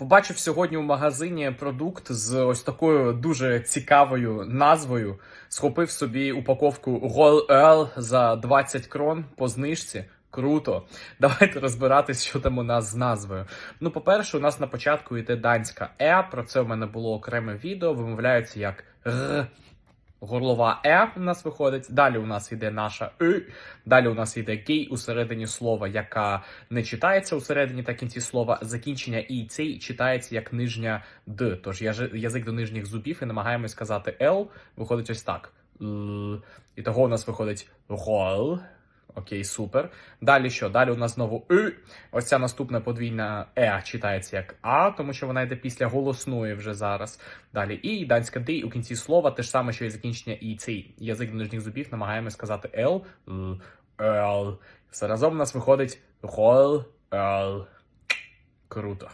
Побачив сьогодні у магазині продукт з ось такою дуже цікавою назвою. Схопив собі упаковку Roll Earl за 20 крон по знижці. Круто. Давайте розбиратись, що там у нас з назвою. Ну, по-перше, у нас на початку йде данська Е. Про це в мене було окреме відео. Вимовляється як Р. Горлова Е у нас виходить. Далі у нас йде наша Ю, Далі у нас йде кей у середині слова, яка не читається у середині та кінці слова. Закінчення і цей читається як нижня Д. Тож яжи- язик до нижніх зубів і намагаємось сказати Л. Виходить ось так. І того у нас виходить рол. Окей, супер. Далі що? Далі у нас знову И. Ось ця наступна подвійна Е читається як А, тому що вона йде після голосної вже зараз. Далі І, данська Д у кінці слова, те ж саме, що і закінчення І цей язик нижніх зубів, намагаємось сказати Л, Л, Л. Все разом у нас виходить рол, Л. Круто.